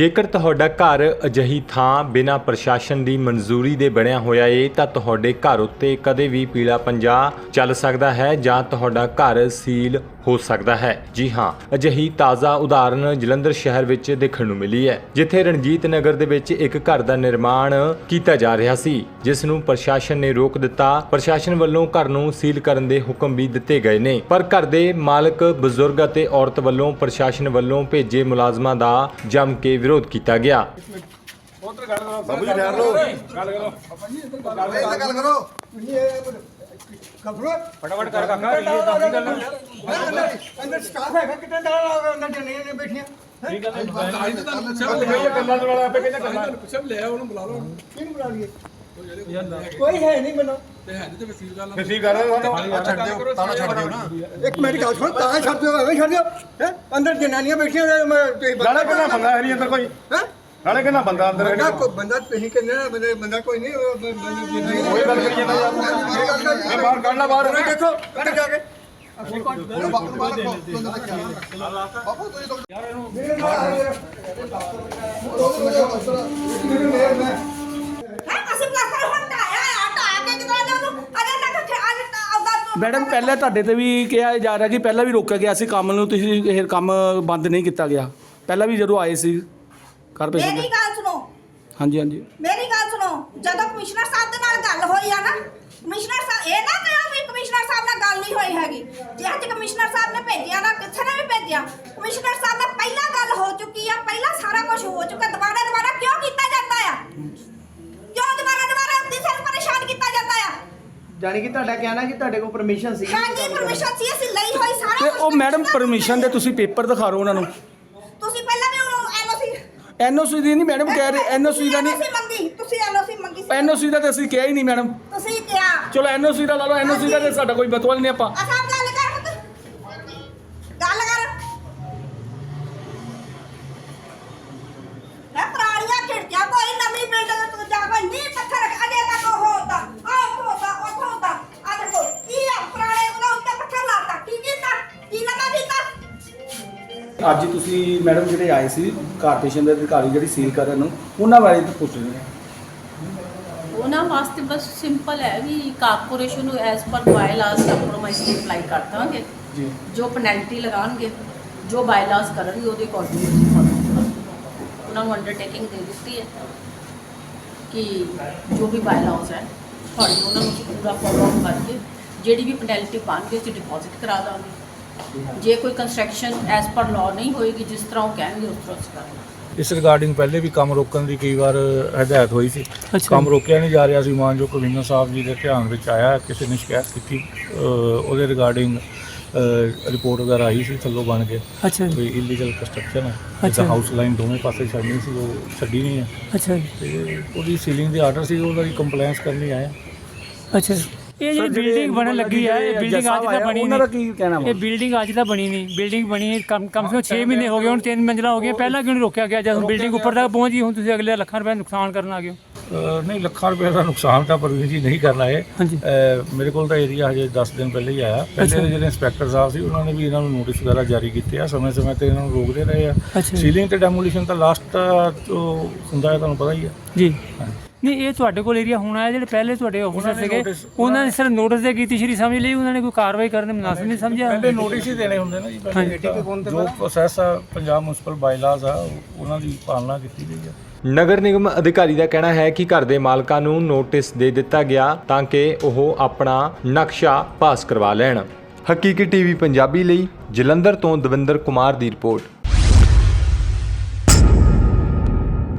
ਜੇਕਰ ਤੁਹਾਡਾ ਘਰ ਅਜਿਹੀ ਥਾਂ ਬਿਨਾਂ ਪ੍ਰਸ਼ਾਸਨ ਦੀ ਮਨਜ਼ੂਰੀ ਦੇ ਬਣਿਆ ਹੋਇਆ ਏ, ਤਾਂ ਤੁਹਾਡੇ ਘਰ ਉੱਤੇ ਕਦੇ ਵੀ ਪੀਲਾ ਪੰਜਾ ਚੱਲ ਸਕਦਾ ਹੈ ਜਾਂ ਤੁਹਾਡਾ ਘਰ ਸੀਲ ਹੋ ਸਕਦਾ ਹੈ। ਜੀ ਹਾਂ ਅਜਿਹੀ ਤਾਜ਼ਾ ਉਦਾਹਰਨ ਜਲੰਧਰ ਸ਼ਹਿਰ ਵਿੱਚ ਦੇਖਣ ਨੂੰ ਮਿਲੀ ਹੈ ਜਿੱਥੇ ਰਣਜੀਤ ਨਗਰ ਦੇ ਵਿੱਚ ਇੱਕ ਘਰ ਦਾ ਨਿਰਮਾਣ ਕੀਤਾ ਜਾ ਰਿਹਾ ਸੀ ਜਿਸ ਨੂੰ ਪ੍ਰਸ਼ਾਸਨ ਨੇ ਰੋਕ ਦਿੱਤਾ। ਪ੍ਰਸ਼ਾਸਨ ਵੱਲੋਂ ਘਰ ਨੂੰ ਸੀਲ ਕਰਨ ਦੇ ਹੁਕਮ ਵੀ ਦਿੱਤੇ ਗਏ ਨੇ ਪਰ ਘਰ ਦੇ ਮਾਲਕ ਬਜ਼ੁਰਗ ਅਤੇ ਔਰਤ ਵੱਲੋਂ ਪ੍ਰਸ਼ਾਸਨ ਵੱਲੋਂ ਭੇਜੇ ਮੁਲਾਜ਼ਮਾਂ ਦਾ ਜੰਮ ਕੇ ਵਿਰੋਧ ਕੀਤਾ ਗਿਆ। ਬਾਬੂ ਜੀ ਠਹਿਰ ਲਓ। ਗੱਲ ਕਰੋ। ਗੱਲ ਕਰੋ। ਫਟਾਫਟ ਕਰ ਕਾਕਾ ਇਹ ਤਾਂ ਨਹੀਂ ਗੱਲ ਅੰਦਰ ਸਟਾਫ ਹੈਗਾ ਕਿਤੇ ਦਾ ਅੰਦਰ ਜਨੇ ਨੇ ਬੈਠੀਆਂ। ਗੱਲਾਂ ਦੇ ਵਾਲਾ ਆਪੇ ਕਹਿੰਦਾ ਗੱਲਾਂ। ਕਿਹਨੂੰ ਬੁਲਾ ਲਈਏ? ਕੋਈ ਹੈ ਨਹੀਂ ਮੈਨੂੰ। ਕਿਸੇ ਗੱਲ ਛੱਡ ਦਿਓ। ਤਾਣਾ ਛੱਡ ਦਿਓ ਨਾ। ਇੱਕ ਮੇਰੀ ਗੱਲ ਸੁਣ ਤਾਂ ਛੱਡ ਦਿਓ ਐਵੇਂ ਛੱਡ ਦਿਓ। ਹੈ? ਅੰਦਰ ਜਨਾਨੀਆਂ ਬੈਠੀਆਂ ਨੇ, ਮੈਂ ਤੁਸੀਂ ਨਾਲੇ ਕਿੰਨਾ ਬੰਦਾ ਹੈ ਨਹੀਂ ਅੰਦਰ ਕੋਈ? ਹੈ? ਨਾਲੇ ਕਿੰਨਾ ਬੰਦਾ ਅੰਦਰ ਹੈ ਬੰਦਾ ਕੋਈ ਬੰਦਾ ਤੁਸੀਂ ਕਹਿੰਦੇ ਨਾ ਬੰਦੇ ਬੰਦਾ ਕੋਈ ਨਹੀਂ ਉਹ ਬ- ਬੰਦੇ ਦੀ ਨਹੀਂ। ਉਹੀ ਗੱਲ ਕਰੀ ਜਾਂਦਾ ਯਾਰ ਇਹ ਬਾਹਰ ਕੱਢ ਲੈ ਬਾਹਰ। ਉਹ ਦੇਖੋ ਕਿੱਥੇ ਜਾ ਕੇ। ਹੈ ਉਹਨੂੰ ਤੂੰ। ਮੈਡਮ ਪਹਿਲਾਂ ਤੁਹਾਡੇ ਤੇ ਵੀ ਕਿਹਾ ਜਾ ਰਿਹਾ ਕਿ ਪਹਿਲਾਂ ਵੀ ਰੋਕਿਆ ਗਿਆ ਸੀ ਕੰਮ ਨੂੰ ਤੁਸੀਂ ਇਹ ਕੰਮ ਬੰਦ ਨਹੀਂ ਕੀਤਾ ਗਿਆ। ਪਹਿਲਾਂ ਵੀ ਜਦੋਂ ਆਏ ਸੀ। ਕਾਰਪੋਰੇਸ਼ਨ ਮੇਰੀ ਗੱਲ ਸੁਣੋ। ਹਾਂਜੀ ਹਾਂਜੀ। ਮੇਰੀ ਗੱਲ ਸੁਣੋ। ਜਦੋਂ ਕਮਿਸ਼ਨਰ ਸਾਹਿਬ ਦੇ ਨਾਲ ਗੱਲ ਹੋਈ ਆ ਨਾ ਕਮਿਸ਼ਨਰ ਸਾਹਿਬ ਇਹ ਨਾ ਕਹਿਓ ਵੀ ਕਮਿਸ਼ਨਰ ਸਾਹਿਬ ਨਾਲ ਗੱਲ ਨਹੀਂ ਹੋਈ ਹੈਗੀ। ਜੇ ਅੱਜ ਕਮਿਸ਼ਨਰ ਸਾਹਿਬ ਨੇ ਭੇਜਿਆ ਨਾ ਕਿਸੇ ਨੇ ਵੀ ਭੇਜਿਆ? ਕਮਿਸ਼ਨਰ ਸਾਹਿਬ ਨਾਲ ਪਹਿਲਾਂ ਗੱਲ ਹੋ ਚੁੱਕੀ ਆ ਪਹਿਲਾਂ ਸਾਰਾ ਕੁਝ ਹੋ ਚੁੱਕਾ ਦੁਬਾਰਾ ਦੁਬਾਰਾ ਕਿਉਂ ਕੀਤਾ ਜਾਂਦਾ ਆ? ਕਿਉਂ ਦੁਬਾਰਾ ਦੁਬਾਰਾ ਆਪਣੀ ਸਿਰ ਪਰੇਸ਼ਾਨ ਕੀਤਾ ਜਾਂਦਾ ਆ? ਜਾਨੀ ਕਿ ਤੁਹਾਡਾ ਕਹਿਣਾ ਕਿ ਤੁਹਾਡੇ ਕੋਲ ਪਰਮਿਸ਼ਨ ਸੀ। ਹਾਂਜੀ ਪਰਮਿਸ਼ਨ ਸੀ ਅਸੀਂ ਲਈ ਹੋਈ ਸਾਰਾ ਤੇ ਕੁਛ ਉਹ ਮੈਡਮ ਪਰਮਿਸ਼ਨ ਦੇ ਤੁਸੀਂ ਪੇਪਰ ਦਿਖਾ ਦਿਓ ਉਹਨਾਂ ਨੂੰ ਤੁਸੀਂ ਪਹਿਲਾਂ ਵੀ ਉਹਨੂੰ ਐਨਓਸੀ ਦੀ ਨਹੀਂ ਮੈਡਮ ਕਹਿ ਰਹੇ ਐਨਓਸੀ ਦਾ ਨਹੀਂ। ਮੰਗੀ ਤੁਸੀਂ ਐਨਓਸੀ ਮੰਗੀ ਸੀ। ਐਨਓਸੀ ਦਾ ਤੇ ਅਸੀਂ ਕਿਹਾ ਹੀ ਨਹੀਂ ਮੈਡਮ। ਤੁਸੀਂ ਕਿਹਾ। ਚਲੋ ਐਨਓਸੀ ਦਾ ਲਾ ਲਓ ਐਨਓਸੀ ਦਾ ਤੇ ਸਾਡਾ ਕੋਈ ਬਤਵਲ ਨਹੀਂ ਆਪਾਂ ਅਸਾਂ ਗੱਲ ਕਰ ਪੁੱਤ ਗੱਲ ਕਰ ਨਾ ਪੁਰਾਣੀਆਂ ਖਿੜਕੀਆਂ ਕੋਈ ਨਵੀਂ ਬਿਲਡਿੰਗ ਤੂੰ ਜਾ ਕੋਈ ਨੀ ਪੱਥਰ ਅਜੇ ਤੱਕ ਉਹ ਹੁੰਦਾ ਆ ਹੁੰਦਾ ਉਹ ਹੁੰਦਾ ਆ ਦੇਖੋ ਕੀ ਆ ਪੁਰਾਣੇ ਉਹਦਾ ਉੱਤੇ ਪੱਥਰ ਲਾਤਾ ਕੀ ਕੀਤਾ ਕੀ ਨਵਾਂ ਕੀਤਾ ਅੱਜ ਤੁਸੀਂ ਮੈਡਮ ਜਿਹੜੇ ਆਏ ਸੀ ਕਾਰਪੋਰੇਸ਼ਨ ਦੇ ਅਧਿਕਾਰੀ ਜਿਹੜੀ ਸੀਲ ਕਰਨ ਨੂੰ ਉਹਨਾਂ ਬਾਰੇ ਤਾਂ ਪੁੱਛ ਰਹੇ ਉਹਨਾਂ ਵਾਸਤੇ ਬਸ ਸਿੰਪਲ ਹੈ ਵੀ ਕਾਰਪੋਰੇਸ਼ਨ ਨੂੰ ਐਸ ਪਰ ਬਾਇਲਾਸ ਕੰਪਰੋਮਾਈਜ਼ ਅਪਲਾਈ ਕਰ ਦਾਂਗੇ ਜੀ। ਜੋ ਪੈਨਲਟੀ ਲਗਾਉਣਗੇ ਜੋ ਬਾਇਲਾਸ ਕਰਨਗੇ ਉਹਦੇ ਅਕੋਰਡਿੰਗ। ਉਹਨਾਂ ਨੂੰ ਅੰਡਰਟੇਕਿੰਗ ਦੇ ਦਿੱਤੀ ਹੈ ਕਿ ਜੋ ਵੀ ਬਾਇਲਾਸ ਹੈ ਤੁਹਾਡੀ ਉਹਨਾਂ ਨੂੰ ਪੂਰਾ ਫੋਲੋ ਕਰਕੇ ਜਿਹੜੀ ਵੀ ਪੈਨਲਟੀ ਪਾਣਗੇ ਅਸੀਂ ਡਿਪੋਜ਼ਿਟ ਕਰਾ ਦਾਂਗੇ। ਜੇ ਕੋਈ ਕੰਸਟਰਕਸ਼ਨ ਐਸ ਪਰ ਲਾਅ ਨਹੀਂ ਹੋਏਗੀ ਜਿਸ ਤਰ੍ਹਾਂ ਉਹ ਕਹਿਣਗੇ ਉਸ ਤਰ੍ਹਾਂ ਅਸੀਂ ਕਰਾਂਗੇ ਇਸ ਰਿਗਾਰਡਿੰਗ ਪਹਿਲੇ ਵੀ ਕੰਮ ਰੋਕਣ ਦੀ ਕਈ ਵਾਰ ਹਦਾਇਤ ਹੋਈ ਸੀ। ਕੰਮ ਰੋਕਿਆ ਨਹੀਂ ਜਾ ਰਿਹਾ ਸੀ। ਮਾਨਯੋਗ ਕਮਿਸ਼ਨਰ ਸਾਹਿਬ ਜੀ ਦੇ ਧਿਆਨ ਵਿੱਚ ਆਇਆ ਕਿਸੇ ਨੇ ਸ਼ਿਕਾਇਤ ਕੀਤੀ ਉਹਦੇ ਰਿਗਾਰਡਿੰਗ ਰਿਪੋਰਟ ਵਗੈਰਾ ਆਈ ਸੀ ਥੱਲੋਂ ਬਣ ਕੇ ਅੱਛਾ ਕੋਈ ਇਲੀਗਲ ਕੰਸਟਰਕਸ਼ਨ ਹੈ। ਜਿੱਦਾਂ ਹਾਊਸ ਲਾਈਨ ਦੋਵੇਂ ਪਾਸੇ ਛੱਡਣੀ ਸੀ ਉਹ ਛੱਡੀ ਨਹੀਂ ਹੈ। ਅੱਛਾ ਤੇ ਉਹਦੀ ਸੀਲਿੰਗ ਦੇ ਆਰਡਰ ਸੀ ਉਹਦਾ ਕੰਪਲਾਈਂਸ ਕਰਨੀ ਆਇਆ ਅੱਛਾ ਇਹ ਜਿਹੜੀ ਬਿਲਡਿੰਗ ਬਣਨ ਲੱਗੀ ਆ ਇਹ ਬਿਲਡਿੰਗ ਅੱਜ ਤਾਂ ਬਣੀ ਉਹਨਾਂ ਦਾ ਕੀ ਕਹਿਣਾ ਵਾ? ਇਹ ਬਿਲਡਿੰਗ ਅੱਜ ਤਾਂ ਬਣੀ ਨਹੀਂ। ਬਿਲਡਿੰਗ ਬਣੀ ਕਮ ਕਮ ਸੇ ਕਮ 6 ਮਹੀਨੇ ਹੋ ਗਏ ਹੁਣ ਤਿੰਨ ਮੰਜ਼ਲਾ ਹੋ ਗਈਆਂ। ਪਹਿਲਾਂ ਕਿਉਂ ਨਹੀਂ ਰੋਕਿਆ ਗਿਆ? ਜਦੋਂ ਬਿਲਡਿੰਗ ਉੱਪਰ ਤੱਕ ਪਹੁੰਚ ਗਈ ਹੁਣ ਤੁਸੀਂ ਅਗਲੇ ਲੱਖਾਂ ਰੁਪਏ ਨੁਕਸਾਨ ਕਰਨ ਆ ਗਏ ਹੋ। ਨਹੀਂ ਲੱਖਾਂ ਰੁਪਏ ਦਾ ਨੁਕਸਾਨ ਤਾਂ ਪਰਵੀਨ ਜੀ ਨਹੀਂ ਕਰਨਾ ਹੈ ਮੇਰੇ ਕੋਲ ਤਾਂ ਏਰੀਆ ਹਜੇ 10 ਦਿਨ ਪਹਿਲੇ ਹੀ ਆਇਆ। ਪਹਿਲੇ ਜਿਹੜੇ ਇੰਸਪੈਕਟਰ ਸਾਹਿਬ ਸੀ ਉਹਨਾਂ ਨੇ ਵੀ ਇਹਨਾਂ ਨੂੰ ਨੋਟਿਸ ਵਗੈਰਾ ਜਾਰੀ ਕੀਤੇ ਆ। ਸਮੇਂ ਸਮੇਂ ਤੇ ਇਹਨਾਂ ਨੂੰ ਰੋਕਦੇ ਰਹੇ ਆ। ਸੀਲਿੰਗ ਤੇ ਡੈਮੋਲੀਸ਼ਨ ਤਾਂ ਲਾਸਟ ਹੁੰਦਾ ਹੈ ਤੁਹਾਨੂੰ ਪਤਾ ਹੀ ਹੈ ਜੀ। ਨਹੀਂ ਇਹ ਤੁਹਾਡੇ ਕੋਲ ਏਰੀਆ ਹੋਣਾ ਹੈ ਜਿਹੜੇ ਪਹਿਲੇ ਤੁਹਾਡੇ ਆਫੀਸਰ ਸੀਗੇ ਉਹਨਾਂ ਨੇ ਸਿਰਫ ਨੋਟਿਸ ਦੇ ਕੀਤੀ ਸ਼੍ਰੀ ਸਮਝ ਲਈ ਉਹਨਾਂ ਨੇ ਕੋਈ ਕਾਰਵਾਈ ਕਰਨ ਦੇ ਮਨਾਸਬ ਨਹੀਂ ਸਮਝਿਆ। ਪਹਿਲੇ ਨੋਟਿਸ ਹੀ ਦੇਣੇ ਹੁੰਦੇ ਨੇ ਜੀ ਪਹਿਲੇ ਜੋ ਪ੍ਰੋਸੈਸ ਆ ਪੰਜਾਬ ਮਿਊਨਿਸਪਲ ਬਾਈਲਾਜ਼ ਆ ਉਹ- ਉਹਨਾਂ ਦੀ ਪਾਲਣਾ ਕੀਤੀ ਗਈ ਆ। ਨਗਰ ਨਿਗਮ ਅਧਿਕਾਰੀ ਦਾ ਕਹਿਣਾ ਹੈ ਕਿ ਘਰ ਦੇ ਮਾਲਕਾਂ ਨੂੰ ਨੋਟਿਸ ਦੇ ਦਿੱਤਾ ਗਿਆ ਤਾਂ ਕਿ ਉਹ ਆਪਣਾ ਨਕਸ਼ਾ ਪਾਸ ਕਰਵਾ ਲੈਣ। ਹਕੀਕੀ ਟੀਵੀ ਪੰਜਾਬੀ ਲਈ ਜਲੰਧਰ ਤੋਂ ਦਵਿੰਦਰ ਕੁਮਾਰ ਦੀ ਰਿਪੋਰਟ।